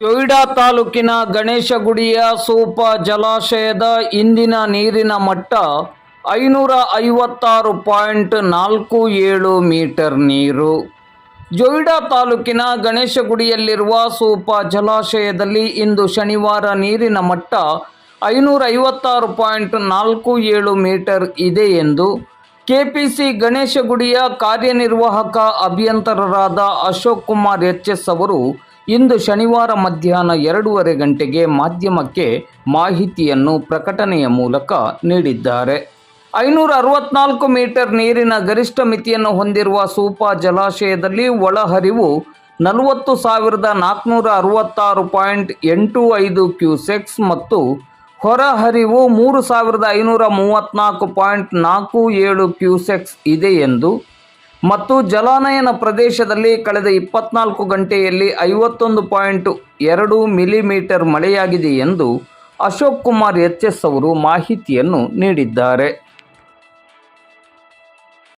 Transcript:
ಜೊಯ್ಡಾ ತಾಲೂಕಿನ ಗಣೇಶಗುಡಿಯ ಸೂಪ ಜಲಾಶಯದ ಇಂದಿನ ನೀರಿನ ಮಟ್ಟ ಐನೂರ ಐವತ್ತಾರು ಪಾಯಿಂಟ್ ನಾಲ್ಕು ಏಳು ಮೀಟರ್ ನೀರು. ಜೊಯ್ಡಾ ತಾಲೂಕಿನ ಗಣೇಶಗುಡಿಯಲ್ಲಿರುವ ಸೂಪ ಜಲಾಶಯದಲ್ಲಿ ಇಂದು ಶನಿವಾರ ನೀರಿನ ಮಟ್ಟ ಐನೂರ ಐವತ್ತಾರು ಪಾಯಿಂಟ್ ನಾಲ್ಕು ಏಳು ಮೀಟರ್ ಇದೆ ಎಂದು ಕೆಪಿಸಿ ಗಣೇಶಗುಡಿಯ ಕಾರ್ಯನಿರ್ವಾಹಕ ಅಭಿಯಂತರರಾದ ಅಶೋಕ್ ಕುಮಾರ್ ಎಚ್ ಎಸ್ ಅವರು ಇಂದು ಶನಿವಾರ ಮಧ್ಯಾಹ್ನ ಎರಡೂವರೆ ಗಂಟೆಗೆ ಮಾಧ್ಯಮಕ್ಕೆ ಮಾಹಿತಿಯನ್ನು ಪ್ರಕಟಣೆಯ ಮೂಲಕ ನೀಡಿದ್ದಾರೆ. ಐನೂರ ಅರವತ್ನಾಲ್ಕು ಮೀಟರ್ ನೀರಿನ ಗರಿಷ್ಠ ಮಿತಿಯನ್ನು ಹೊಂದಿರುವ ಸೂಪಾ ಜಲಾಶಯದಲ್ಲಿ ಒಳಹರಿವು ನಲವತ್ತು ಸಾವಿರದ ನಾಲ್ಕುನೂರ ಅರವತ್ತಾರು ಪಾಯಿಂಟ್ ಎಂಟು ಐದು ಕ್ಯೂಸೆಕ್ಸ್ ಮತ್ತು ಹೊರಹರಿವು ಮೂರು ಸಾವಿರದ ಐನೂರ ಮೂವತ್ತ್ನಾಲ್ಕು ಪಾಯಿಂಟ್ ನಾಲ್ಕು ಏಳು ಕ್ಯೂಸೆಕ್ಸ್ ಇದೆ ಎಂದು ಮತ್ತು ಜಲಾನಯನ ಪ್ರದೇಶದಲ್ಲಿ ಕಳೆದ ಇಪ್ಪತ್ನಾಲ್ಕು ಗಂಟೆಯಲ್ಲಿ ಐವತ್ತೊಂದು ಪಾಯಿಂಟ್ ಎರಡು ಮಿಲಿಮೀಟರ್ ಮಳೆಯಾಗಿದೆ ಎಂದು ಅಶೋಕ್ ಕುಮಾರ್ ಎಚ್ ಎಸ್ ಅವರು ಮಾಹಿತಿಯನ್ನು ನೀಡಿದ್ದಾರೆ.